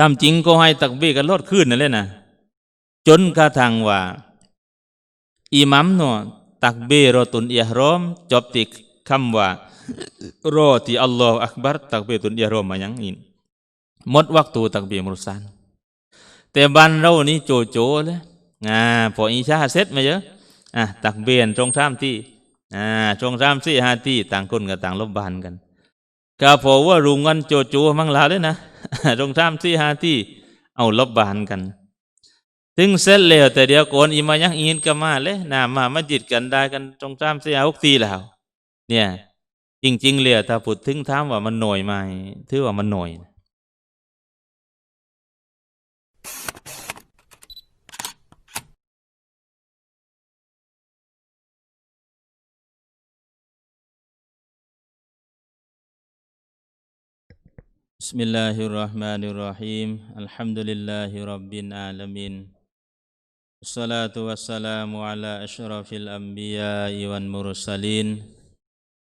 ทำจริงก็ให้ตักบีกันลดขึ้นนั่นแหละนะจนกระทั่งว่าอิหมัมเนาะตักบีรอตุนอิหรอมจบติคำว่ารอที่อัลลอฮฺอักบัรตักบีตุนอิหรอมมายังอินหมดวักตูตักบีมุสันแต่บ้านเรานี่โจโจเลยอ่าพออิชาเสร็จมาเยอะอะตักเบียนตรงสามที่อ่าตรงสามสี่ห้าที่ต่างคนกับต่างลบบานกัน กาพอว่ารุงกันโจจูมังลาเลยนะตรงท่ามที่หาที่เอาลบบานกัน ถึงเสร็จแล้วแต่เดียวโกนอีมายังอินก็มาเลยนามามาจิตกันได้กันตรงท่ามเสียอุกตีแล้ว เนี่ย จริงๆเลยถ้าพูดถึงท่ามว่ามันหน่อยไหมถือว่ามันหน่อย Bismillahirrahmanirrahim. Alhamdulillahirabbil alamin. Wassalatu wassalamu ala asyrafil anbiya'i wal mursalin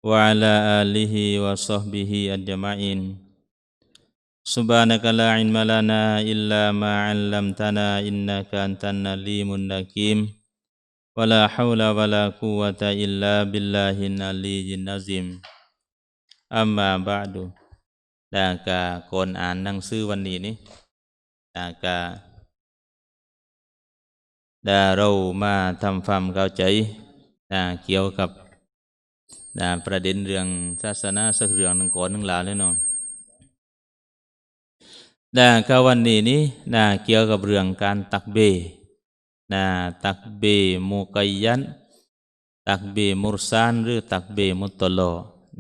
wa ala alihi wa sahbihi ajma'in. Subhanaka la ilma lana illa ma 'allamtana innaka antan alimun hakim. Wala haula wala quwwata illa billahil aliyyil azim. Amma ba'du. ดากาก่อนอ่านหนังสือวันนี้นี่ดากาดาเรามาทำความเข้าใจดาเกี่ยวกับดาประเด็นเรื่องศาสนาสักเรื่องหนึ่งก่อนหนึ่งหลาเลยเนาะดากาวันนี้นี่ดาเกี่ยวกับเรื่องการตักเบดาตักเบมุกัยยันตักเบมุรซานหรือตักเบมุตตโล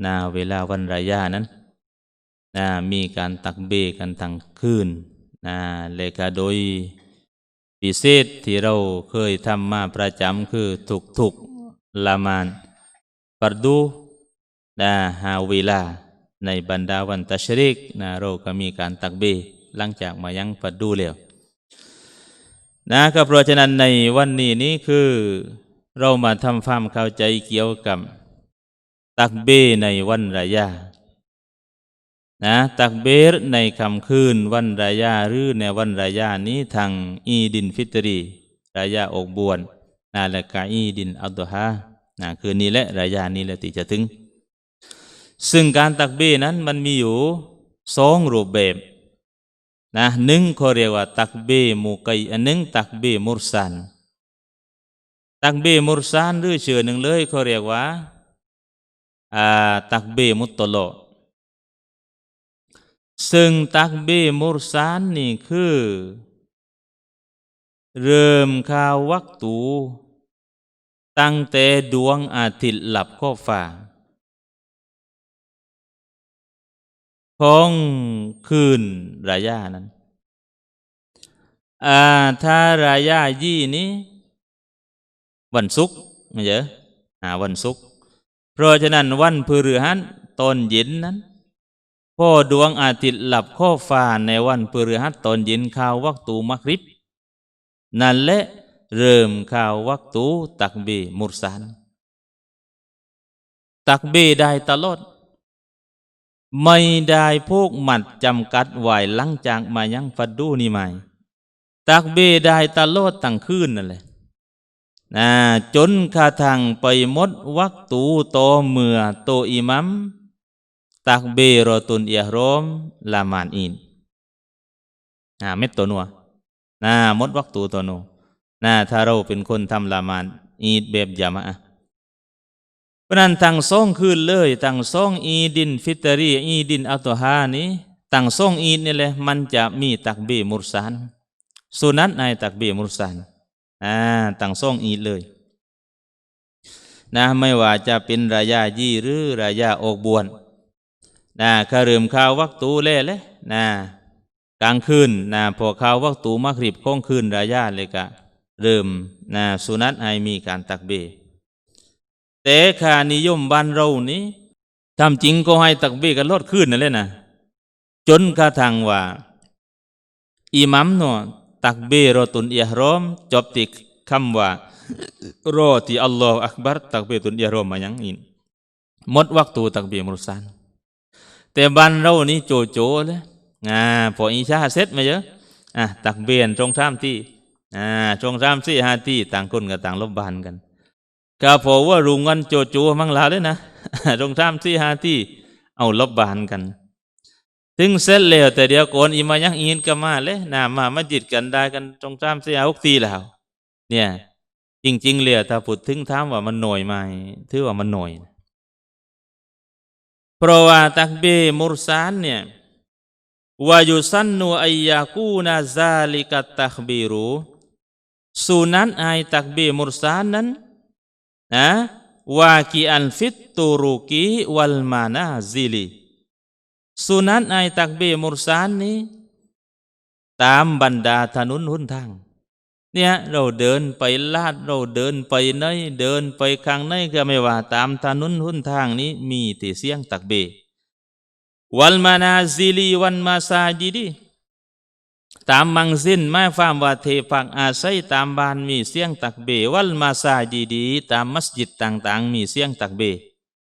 นาเวลาวันรายานั้น นะมีการตักเบกันทั้งคืนนะเลขาโดยพิเศษที่เราเคยทำมาประจำคือทุกทุกละมานปัรดูนะฮาเวลา ในบรรดาวันตัชริกนะเราก็มีการตักเบหลังจากมายังปัรดูแล้วนะก็เพราะฉะนั้นในวันนี้นี้คือเรามาทำความเข้าใจเกี่ยวกับตักเบในวันรายา นะตักเบรในคำคืนวันรายาหรือในวันรายานี้ทางอีดินฟิตรีรายาอกบวนนาละกาอีดินอัลตุฮานะคืนนี้แหละรายานี้แหละที่จะถึง ซึ่งการตักเบรนั้นมันมีอยู่สองรูปแบบนะหนึ่งเขาเรียกว่าตักเบมุกัยอันหนึ่งตักเบมุรสันตักเบมุรสันหรือเชื่อหนึ่งเลยเขาเรียกว่าอ่าตักเบมุตโตโล ซึ่งตักเบมุรซานนี่คือ เริ่มข่าววักตู ตั้งแต่ดวงอาทิตย์หลับข้อฟ้าของคืนรายานั้น อาถ้ารายายี่นี้ วันศุกร์ไม่เยอะอาวันศุกร์เพราะฉะนั้นวันพฤหัสตอนเย็นนั้น พ่อดวงอาทิตย์หลับข้อฟ้าในวันพฤหัสตอนเย็นข่าววักตูมักริบ นั่นแหละเริ่มข่าววักตูตักเบมุรสานตักเบได้ตลอด ไม่ได้พวกหมัดจำกัดไหวหลังจากมายังฟัดดูนี่ไหม่ตักเบได้ตลอดตั้งคืนนั่นแหละนะจนกระทั่งไปมดวักตูโตเมื่อโตอิมัม takbiratun ihram ละมานอินนะเม็ดตัวนัวนะมดวักตูตัวนัวนะถ้าเราเป็นคนทำละมานอีดแบบยามะเพราะนั้นตั้งสองคืนเลยตั้งสองอีดินฟิตรีอีดินอัตฮานี้ตั้งสองอีดนี่แหละมันจะมีตักบีมุรสานสุนัตในตักบีมุรสานอ่าตั้งสองอีดเลยนะไม่ว่าจะเป็นรายายี่หรือรายาอกบวน นะขาริ่มข่าววักตูเล่เลยนะกลางคืนนะพอข่าววักตูมักริบข้องคืนรายาเลยกะเริ่มนะสุนัตให้มีการตักเบแต่ขานิยมบ้านเรานี้ทำจริงก็ให้ตักเบกันลดขึ้นนั่นแหละนะจนกระทั่งว่าอิหมัมเนาะตักเบรอตุนอิหรอม จบติคำว่ารอที่อัลลอฮฺอักบัรตักเบตุนอิหรอมมายังอินหมดวักตูตักเบมุรสาน แต่บ้านเรานี่โจโจเลยอ่าพออิชาเสร็จมาเยอะอะตักเบียนตรงสามที่อ่าตรงสามสี่ห้าที่ต่างคนกับต่างลบบานกันก็พอว่ารุงกันโจจูมั่งลาเลยนะตรงสามสี่ห้าที่เอาลบบานกัน ถึงเสร็จแล้วแต่เดียวโกนอีมายังอินก็มาเลยนะมามาจิตกันได้กันตรงสามสี่ห้าหกทีแล้ว เนี่ย จริง ๆเลยถ้าพูดถึงถามว่ามันหน่อยไหมถือว่ามันหน่อยเพราะว่าตักเบมุรซานเนี่ยวายุสันนูอัยยากูนาซาลิกัตตักบิรูสุนันไอตักเบมุรซานนั้นนะ วากีอันฟิตตุรุกีวัลมานาซิลีสุนันไอตักเบมุรซานนี้ตามบรรดาถนนหนทาง เนี่ยเราเดินไปลาดเราเดินไปไหนเดินไปข้างไหนก็ไม่ว่าตามถนนหนทางนี้มีแต่เสียงตักเบวัลมานาซิลีวันมาซาจิดีตามมังซินไม่ฟามว่าเทพักอาศัยตามบ้านมีเสียงตักเบวัลมาซาจิดี ตามมัสยิดต่าง ๆ มีเสียงตักเบ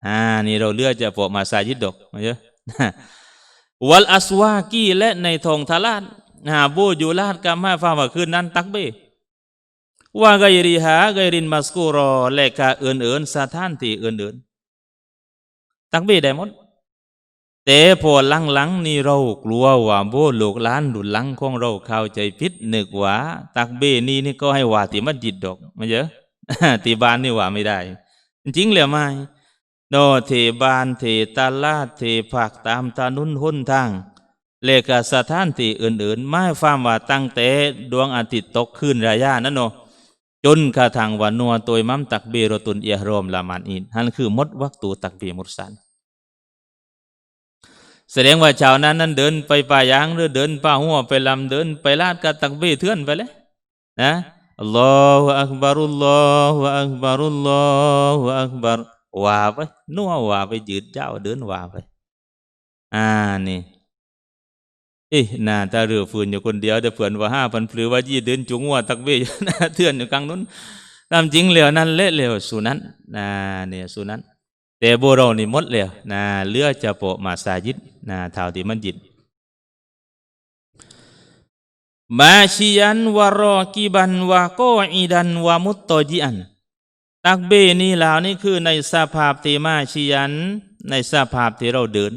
อ่านี่เราเลือกจะพวกมาซาจิดดอกมาเยอะวัลอัสวากีและในทองทลาดหาบูอยู่ลาดกามาฟามว่าคืนนั้นตักเบ ว่าไกริหาไกรินมัสกูรอและกาเอื่นเอื่นสถานที่เอื่นเอื่นตักเบได้หมดแต่พอหลังหลังๆนี่เรากลัวว่าโบลูกหลานดุนหลังของเราเข้าใจผิดนึกว่าตักเบนี่นี่ก็ให้ว่าทีมัสยิดดอกม่เยอะที่บ้านนี่ว่าไม่ได้ จริงๆเลยไม่โนเทบานเทตาลาดเทผักตามถนนหนทางเลกสถานที่อื่นๆไม่ฟามว่าตั้งแต่ดวงอาทิตย์ตกขึ้นระยะนั่นเนาะ จนกระทั่งวันนัวตัวมัมตักเบรตุนเอียรอมละมานอินนั่นคือมดวักตูตักเบมุสันแสดงว่าชาวนั้นนั้นเดินไปป่ายางหรือเดินป่าหัวไปลำเดินไปลาดกับตักเบเทือนไปเลยนะอัลลอฮฺอักบารุลลอฮฺอักบารุลลอฮฺอักบารว่าไปนัวว่าไปยืดเจ้าเดินว่าไปอ่านี่ เอ๊ะน่าตาเรือฟืนอยู่คนเดียวเดี๋ยวเผื่อนว่าห้าพันพลือว่ายี่เดินจุงวัวตักเบยเทือนอยู่กลางนู้นตามจริงแล้วนั่นเละแล้วสุนั้นนะเนี่ยสุนั้น แต่โบเรานี่มดแล้วนะเลือจะโปะมาสายิดนะเท่าที่มันยิดมาชียันวารอกีบันวาโกอีดันวามุตโตจิอัน ตักเบนี่ล้วนี่คือในสภาพที่มาชียัน ในสภาพที่เราเดิน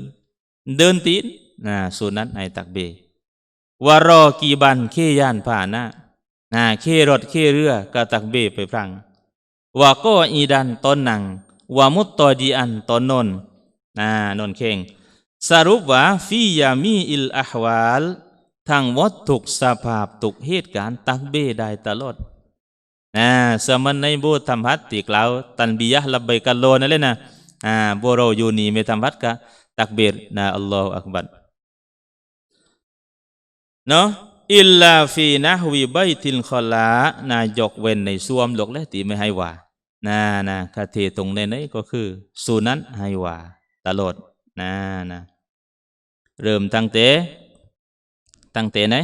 เดินตีน นะสุนัตในตักเบวารอกีบันเคยานผ่านะนะเครถเคเรือก็ตักเบไปพรังว่าก็อีดันตอนหนังว่ามุตตอดีอันตอนนนนะนนเข่งสรุปว่าฟียามีอิลอาฮวาลทั้งหมดทุสภาพทุกเหตุการณ์ตักเบได้ตลอดนะสมันในบูธรรมฮัตติกล่าวตันบียะลับใบกันโลนั่นเลยนะอ่าบัวเราอยู่นี่ไม่ทำฮัตกะตักเบรนะอัลลอฮฺอักบัร เนาะอิลลาฟีนะฮวีใบตินคอลานายกเว้นในส่วมหลกและตีไม่ให้ว่านานะคาเทตรงในนี้ก็คือสูนั้นให้ว่าตลอดนะนะเริ่มตั้งแต่ตั้งแต่ไหน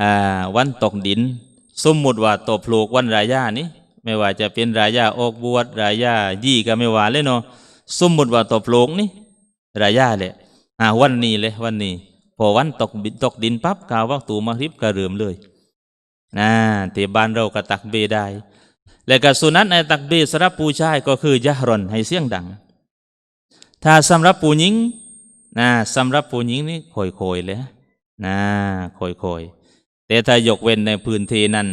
อ่าวันตกดิน สมมุติว่าตบปลูกวันรายานี้ไม่ว่าจะเป็นรายาออกบวชรายายี่ก็ไม่ว่าเลยเนาะสมมุติว่าตบปลูกนี่รายาเลยอ่าวันนี้เลยวันนี้ พอวันตกตกดินปั๊บกาววักตูมาริบก็เริ่มเลยนะแต่บ้านเราก็ตักเบได้ และก็สุนัตในตักเบสำหรับผู้ชายก็คือยะรอนให้เสียงดัง ถ้าสำหรับผู้หญิงนะสำหรับผู้หญิงนี่ค่อยเลยนะค่อยแต่ถ้ายกเว้นในพื้นที่นั้น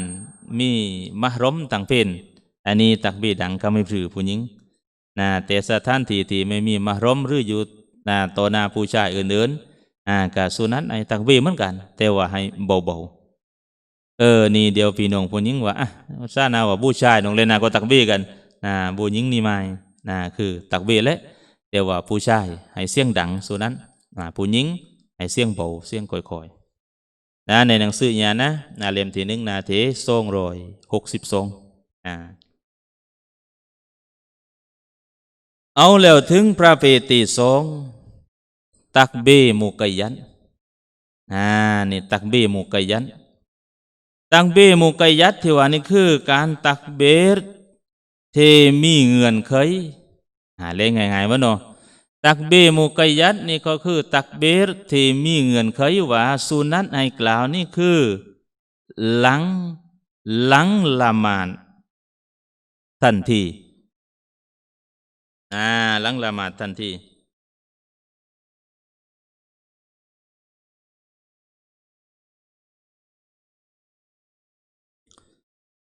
มีมหรมต่างเพศอันนี้ตักเบดังก็ไม่ผือผู้หญิงนะแต่สถานที่ที่ไม่มีมหรมหรืออยู่นะต่อหน้าผู้ชายอื่นๆ อ่ากับสุนัตไอ้ตักเบเหมือนกัน แต่ว่าให้เบาๆเออนี่เดียวพี่น้องผู้หญิงว่าอะซานาว่าผู้ชายน้องเล่นาก็ตักเบกันนะผู้หญิงนี่ไม่นะคือตักเบและแต่ว่าผู้ชายให้เสียงดังสุนัตอ่าผู้หญิงให้เสียงเบาเสียงค่อยๆนะในหนังสือเนี่ยนะนาเล่มที่หนึ่งนาเทสองร้อยหกสิบสองอ่าเอาแล้วถึงพระเปตีสอง ตักเบมุกยันอ่านี่ตักเบมุกยันตักเบมุกยัดที่ว่านี่คือการตักเบรเทมีเงื่อนไขหาเล่ง่ายๆวะเนาะตักเบมุกยัดนี่ก็คือตักเบรที่มีเงื่อนไขว่าสุนัตให้กล่าวนี่คือ หลังหลังละมาดทันทีอ่าหลังละมาทันที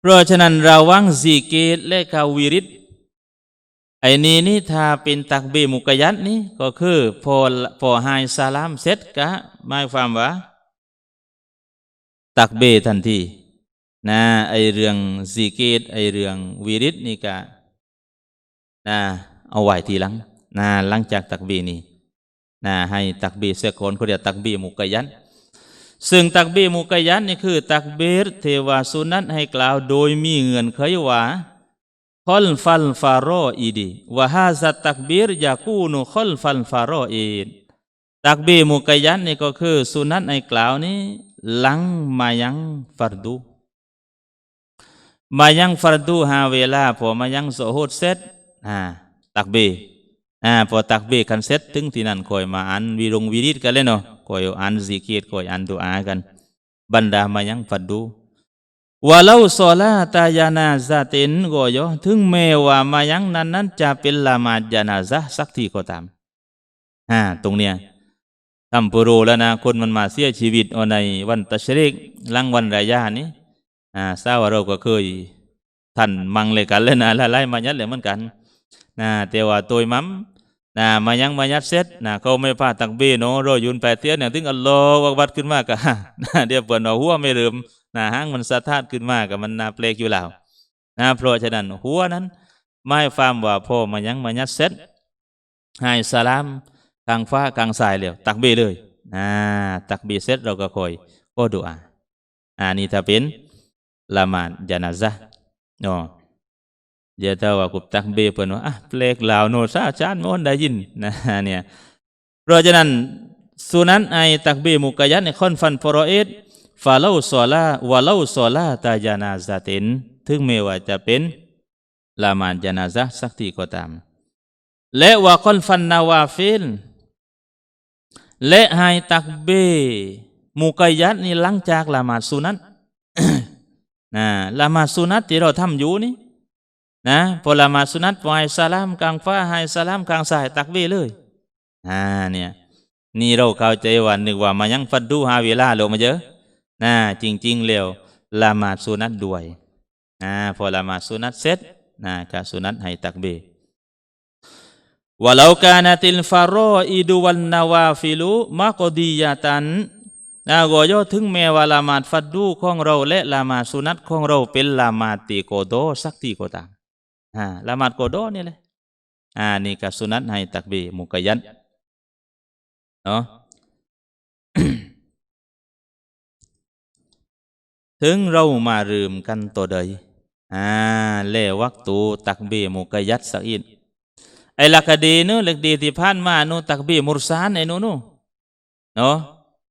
เพราะฉะนั้นระวังซีเกตและกาวิริตไอ้นี้นี่ถ้าเป็นตักเบมุกยัตนี่ก็คือพอพอหายสลามเสร็จกะหมายความว่า ตักเบทันทีนะไอเรื่องซีเกตไอเรื่องวิริตนี่กะนะเอาไว้ทีหลังนะหลังจากตักเบนี่นะให้ตักเบเสียก่อนเขาเรียกตักเบมุกยัต ซึ่งตักบีมุกยันนี่คือ ตักบีรเทวาสุนัตให้กล่าวโดยมีเงื่อนไขว่าคอลฟัลฟาโรอีดีว่าฮาซัตตักบีรยากูนุคอลฟัลฟาโรอีดตักบีมุกยันนี่ก็คือสุนัตให้กล่าวนี้หลังมายังฟัรดูมายังฟัรดูหาเวลาพอมายังโซฮดเซตอ่าตักบีอ่าพอตักบีกันเซตถึงที่นั่นคอยมาอ่านวิรงวิริตกันเลยเนาะ koyo an zikir koyo an doa kan banda mayang fadu walau solata janazatin goyo ถึงแม้ว่ามายังนั้นนั้นจะเป็นละมาดจนาซะสักทีก็ตามอ่าตรงเนี้ยทำปุโรแล้วนะคนมันมาเสียชีวิตในวันตัชริกลังวันรายานี้อ่าทราบว่าเราก็เคยท่านมังเลยกันเลยนะละไล่มายัดเลยเหมือนกันนะแต่ว่าตัวมัม Nah, mayang mayat set, nah kau me pa takbir no ro yun pa tian yang ting Allah wakbat ขึ้นมากนะเดี๋ยวเปิดว่าหัวไม่ลืมนะห้างมันสะท้านขึ้นมาก็มันนาแปลกอยู่แล้วนะเพราะฉะนั้นหัวนั้นไม่ฟามว่าพ่อมายังมายัดเซตให้สลามกลางฟ้ากลางสายเลยตักเบเลยนะตักเบเซตเราก็คอยก็ดูอ่าอันนี้ถ้าเป็นละหมาดจานาซะเนาะ dia tahu aku takbir pun ah เพลกลาวโนซาจานมอนได้ยินนะเนี่ยเพราะฉะนั้นสุนันไอตักเบีมุกยันในคอนฟันฟอรเอตฟาเลาซอลาวาเลาซอลาตาจานาซาตินถึงแม้ว่าจะเป็นละหมาดจานาซะสักทีก็ตาม และว่าคอนฟันนาวาฟิลและให้ตักเบีมุกยันนี่หลังจากละหมาสุนันนะละหมาสุนัตที่เราทำอยู่นี่ นะพอละมาสุนัตปล่อยสลามกลางฟ้าให้สลามกลางสายตักบีเลยอ่าเนี่ยนี่เราเข้าใจว่านึกว่ามายังฟัดดูหาเวลาลงมาเยอะนะจริงๆแล้วละหมาดสุนัตด้วยอ่าพอละหมาดสุนัตเสร็จนะก็สุนัตให้ตักบี Walau kanatil faraidu wan nawafilu maqdiyatan นะก็ย่อถึงแม้ว่าละหมาดฟัดดูของเราและละหมาดสุนัตของเราเป็นละหมาดตีโกโดสักทีก็ตาม อ่าละหมาดโกโดนี่เลยอ่านี่ก็สุนัตให้ตักบีมุกยันเนาะถึงเรามาลืมกันตัวใดอ่าเล่วักตูตักบีมุกยัดสักอินไอ้ลักดีนู้ลักดีที่ผ่านมานูตักบีมุรซานไอ้นูนูเนาะ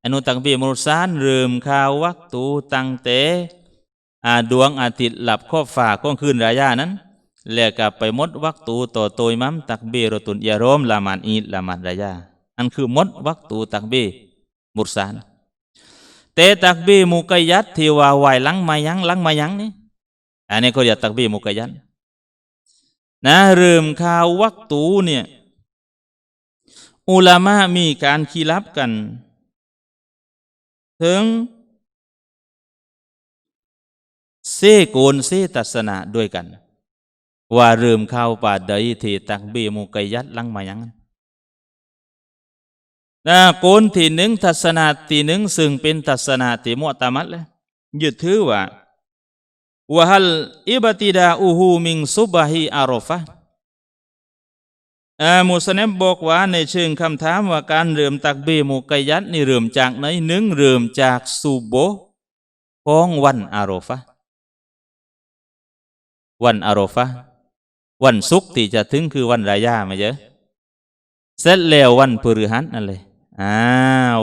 ไอ้นูตักบีมุรซานลืมข่าววักตูตังเตอาดวงอาทิตย์หลับครอบฝากก้องคืนรายานั้น แล้วก็ไปมดวักตูต่อโตยมัมตักเบรตุนยารมละมันอีละมันรายาอันคือมดวักตูตักเบมุรซานเตตักบีมุกยัดที่ว่าไหวลังมายังลังมายังนี่อันนี้เขาเรียกตักบีมุกยัดนะเริ่มข่าววักตูเนี่ยอุลามะมีการคีรับกัน ถึงเซโกนเซตัสนะด้วยกัน ว่าเริ่มข่าป่าใดที่ตักบีมุกยัดลังมายังนะโกนที่หนึ่งทัศนาที่หนึ่งซึ่งเป็นทัศนาที่มุตามัดเลยยึดถือว่า wahal ibtida uhu min subahi arafah อามุสเนมบอกว่าในเชิงคำถามว่าการเริ่มตักเบมุกยัดนี่เริ่มจากไหนหนึ่งเริ่มจากสุโบของวันอารอฟะวันอารอฟะ วันศุกร์ที่จะถึงคือวันรายาไหมเจ๊เสร็จแล้ววันพฤหัสนั่นเลยอ่า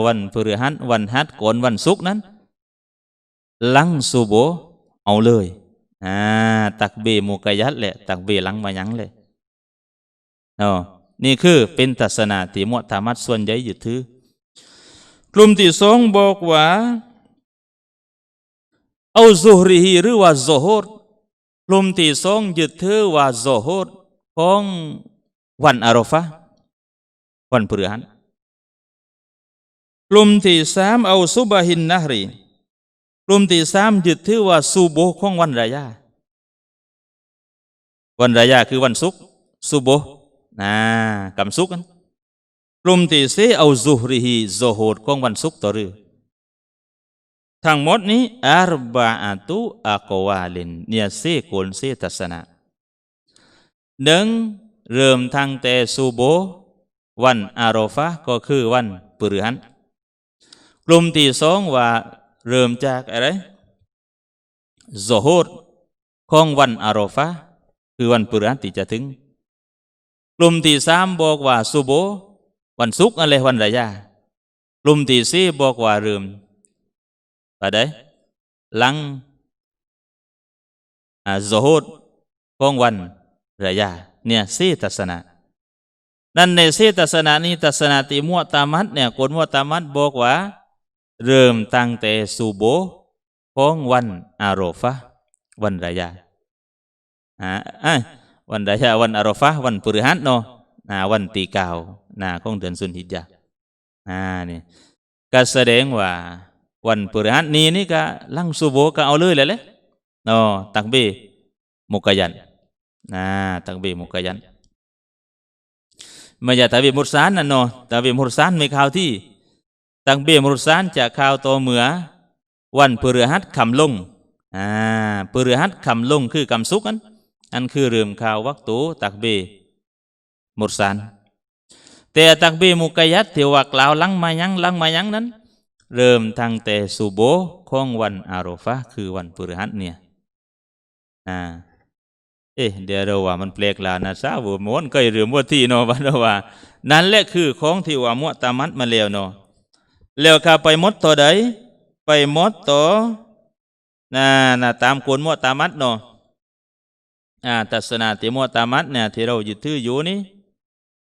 วันพฤหัสวันฮัดก่อนวันศุกร์นั้น หลังสุโบเอาเลยอ่าตักเบมุกยัดแหละ ตักเบหลังมายังเลยเนาะนี่คือเป็นทัศนะที่มุตามัดส่วนใหญ่ยึดถือกลุ่มที่สองบอกว่าเอาซุฮรีหรือว่าโซฮดก ลุ่มที่สองยึดถือว่าโซฮดของวันอารอฟะวันพฤหัสกลุ่มที่สามเอาซุบหินนะฮรีกลุ่มที่สามยึดถือว่าซูโบห์ของวันรายาวันรายาคือวันศุกร์ซูโบนะกำศุกร์กันกลุ่มที่สี่เอาซุฮรีฮีโซฮดของวันศุกร์ต่อรือ ทั้งหมดนี้อารบาอาตุอากวาลินเนี่ยเซโกนเซทัศนะหนึ่งเริ่มทางแต่ซูโบ วันอารอฟะก็คือวันพฤหัสกลุ่มที่สองว่าเริ่มจากอะไรโซฮดของวันอารอฟะคือวันพฤหัสที่จะถึง กลุ่มที่สามบอกว่าซูโบ วันศุกร์อะไรวันระยะกลุ่มที่สี่บอกว่าเริ่ม pada lang à, zuhud ของวันรายาเนี่ยสี่ทัศนะนั่นในสี่ทัศนะนี้ทัศนะที่มัวตามัดเนี่ยคนมัวตามัดบอกว่าเริ่มตั้งแต่สุโบของวันอารอฟะห์วันรายาอ่าอะวันรายาวันอารอฟะห์วันพฤหัสเนาะอ่าวันตีเก้านะของเดือนสุนฮิจญาอ่านี่ก็แสดงว่า วันพฤหัสนี้นี่ก็ลังสุโบก็เอาเลยเลยเลยเนาะตักเบมุกยันนะตักเบมุกยันไม่ใช่ตักเบมุรสานนะเนาะตักเบมุรสานไม่ข่าวที่ตักเบมุรสานจะข่าวตัวเหมือ วันพฤหัสคำลงอ่าพฤหัสคำลงคือกำสุกอันอันคือเริ่มข่าววักตูตักเบมุรสานแต่ตักเบมุกยัดที่ว่ากล่าวลังมายังลังมายังนั้น เริ่มตั้งแต่สุโบของวันอารอฟะคือวันพฤหัสเนี่ยอ่าเอ๊ะเดี๋ยวเราว่ามันแปลกลานะซาบมวนก็เรื่องมัวที่เนาะว่าเราว่า นั่นแหละคือของที่ว่ามัวตามัดมาแล้วเนาะแล้วข้าไปมดตัวใดไปมดตัวน่ะน่ะตามกวนมัวตามัดเนาะอ่าทัศนะที่มัวตามัดเนี่ยที่เรายึดถืออยู่นี่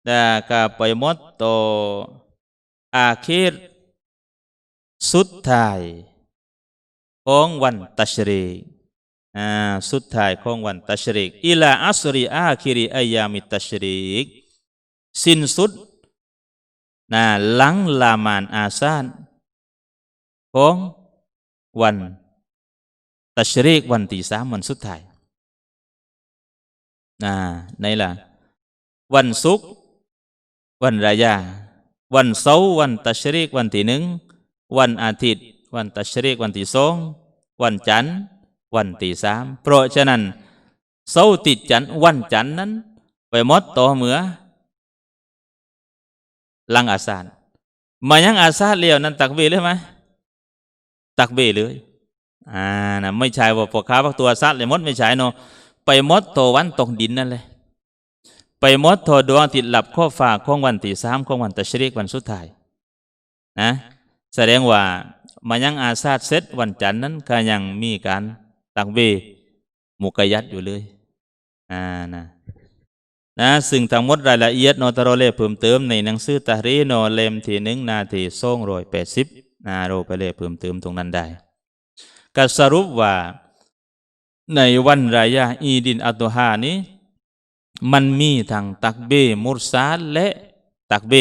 แต่ก็ไปมดตัวอาคิร สุดท้าย ของวันตัชรีกอ่าสุดท้ายของวันตัชรีกอิลาอัสรีอาคิริอายามิตัชรีกสิ้นสุดนะหลังลามานอาซานของวันตัชรีกวันที่สามวันสุดท้ายนะในล่ะวันศุกร์วันรายา วันเสาร์วันตัชรีกวันที่หนึ่ง วันอาทิตย์ วันตัชรีกวันที่สองวันจันทร์ วันที่สามเพราะฉะนั้นเสาร์ติดจันทร์วันจันทร์นั้น ไปมดต่อเหมือลังอาซานมายังอาซาเลียวนั้นตักเบเลยไหมตักเบเลยอ่านะไม่ใช่ว่าพวกค้าพวกตัวซัดเลยมดไม่ใช่เนาะไปมดตัววันตกดินนั่นเลยไปมดตัวดวงอาทิตย์หลับข้อฝากของวันที่สามของวันตัชรีกวันสุดท้ายนะ แสดงว่ามายังอาซาดเซตวันจันทร์นั้นก็ยังมีการตักเบมุกยัดอยู่เลยอ่านะนะซึ่งทั้งหมดรายละเอียดโนตโรเล่เพิ่มเติมในหนังสือตารีโนเล่มที่หนึ่งนาทีสองร้อยแปดสิบนาโรไปเลยเพิ่มเติมตรงนั้นได้ก็สรุปว่าในวันรายาอีดินอัตฮานี้ มันมีทั้งตักเบมุรซาและตักเบ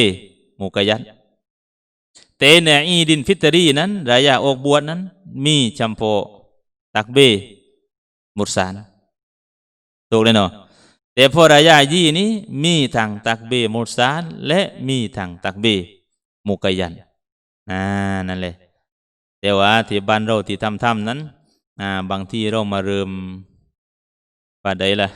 มุกยัด แต่ในอีดินฟิตรีนั้นรายาออกบวชนั้น มีจำโพตักเบมุรสานถูกเลยเนาะแต่พอรายายี่นี้มีทางตักเบมุรสานและมีทางตักเบมุกยันอ่านั่นเลยแต่ว่าที่บ้านเราที่ทำทำนั้นอ่าบางที่เรามาเริ่มป่าใดล่ะ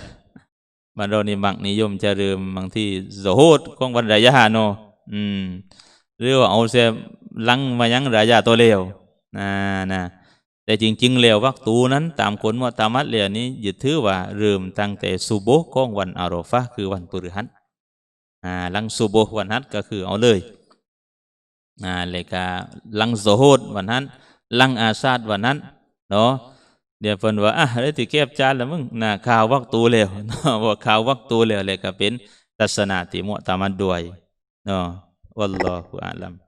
บ้านเรานี่มักนิยมจะเริ่มบางที่โซโฮดของวันรายาเนาะอืม หรือว่าเอาเสียลังมายังรายาตัวเลวนะนะแต่จริงๆแล้ววักตูนั้น ตามคนมุตามัดเลียนี้ยึดถือว่าเริ่มตั้งแต่สุโบของวันอารอฟะคือวันพฤหัสอ่าลังสุโบวันฮัตก็คือเอาเลยอ่าเลยกาลังโซโฮดวันนั้น ลังอาซาดวันนั้นเนาะเดี๋ยวเพิ่นว่าอะได้ติเก็บจานแล้วมึงน่ะข่าววักตูแล้วเนาะว่าข่าววักตูแล้วเลยก็เป็นทัศนะที่มุตามัดด้วยเนาะ والله أعلم.